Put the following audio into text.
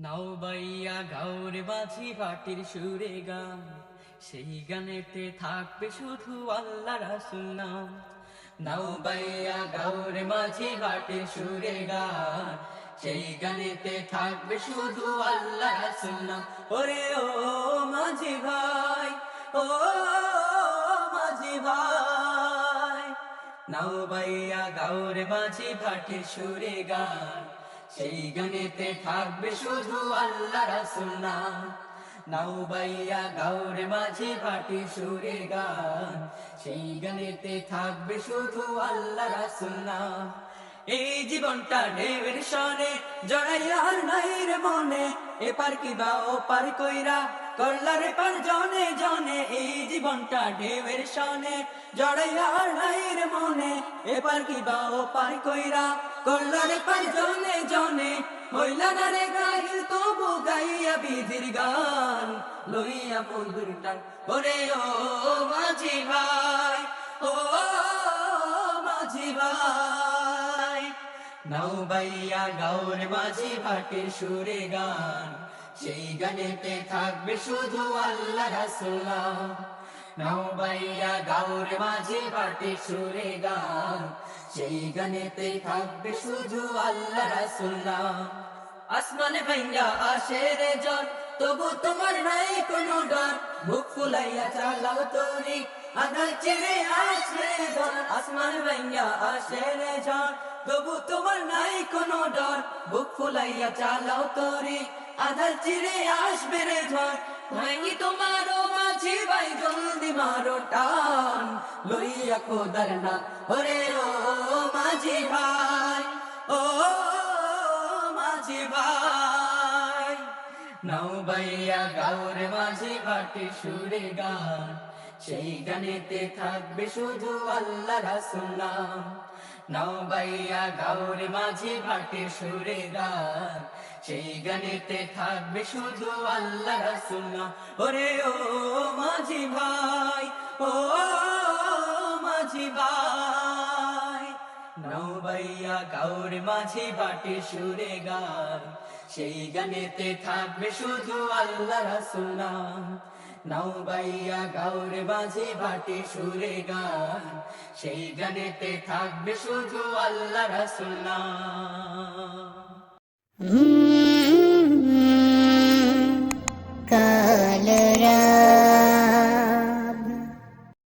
নাও বাইয়া গাউরে বাজি পাটির সুরে গান। সেই গানেতে থাকবে শুধু আল্লাহ রাসুল নাম। নাও বাইয়া গাউরে মাঝি ঘাটের সুরে গান। সেই গানেতে থাকবে শুধু আল্লাহ রাসুল নাম। ওরে ও মাঝি ভাই, ও মাঝি ভাই। নাও বাইয়া গাউরে মাঝি ঘাটের সুরে গান। সেই গানেতে থাকবে শুধু আল্লাহ রাসুল নাম নাও বাইয়া গাউরে মাঝি ভাটি সুরে গান। সেই গানেতে থাকবে শুধু আল্লাহ রাসুল নাম এই জীবনটা ঢেউের সনে জড়াইয়ার নাই রে মনে। এপার কি বা পার কইরা করলারে পার জনে জনে। এই জীবনটা ঢেউের সনে জড়াইয়ার নাই রে মনে। এপার কি বা ও পার কইরা করলারে পার জনে জনে তবু গাইয়া বিধির গান, লইয়া ও মাঝি ভাই, ও মাঝি ভাই। নাও বাইয়া গাউর মাঝি ভাটের সুরে গান, সেই গানেতে থাকবে শুধু আল্লাহ রাসুল্লাহ নাও বাইয়া গাউর মাঝি ভাটের সুরে গান সেই গানেতে থাকবে শুধু আল্লাহ রাসুল্লাহ আসমানে ভাইয়া আসে রে জন তবু তোমার নাই কোনো ডর। বুক ফুলাইয়া চালাও তোরি, আধার ছেড়ে আসে জন আসমান ভাইয়া আসে রে জন তবু তোমার নাই কোনো ডর। বুক ফুলাইয়া চালাও তোরি, আধার ছেড়ে আসবে রে ঝড়। ভাঙি তোমারও মাঝি, ভাই জলদি মারো টান। লইয়া কোদার না। ওরে ও মাঝি ভাই, ও মাঝি ভাই, নাও বাইয়া গাওরে মাঝি ভাটি সুরে গান। সেই গানেতে থাকবে শুধু আল্লাহ রাসুল নাম নাও বাইয়া গাওরে মাঝি ভাটি সুরে গান। সেই গানেতে থাকবে শুধু আল্লাহ ওরে ও মাঝি নাও বাইয়া গাউর মাঝি বাটে সুরে গান সেই গানেতে থাকবে শুধু আল্লাহ রাসুল নৌবাইয়া গাউর মাঝি বাটে সুরে গান সেই গানেতে থাকবে শুধু আল্লাহ রাসুল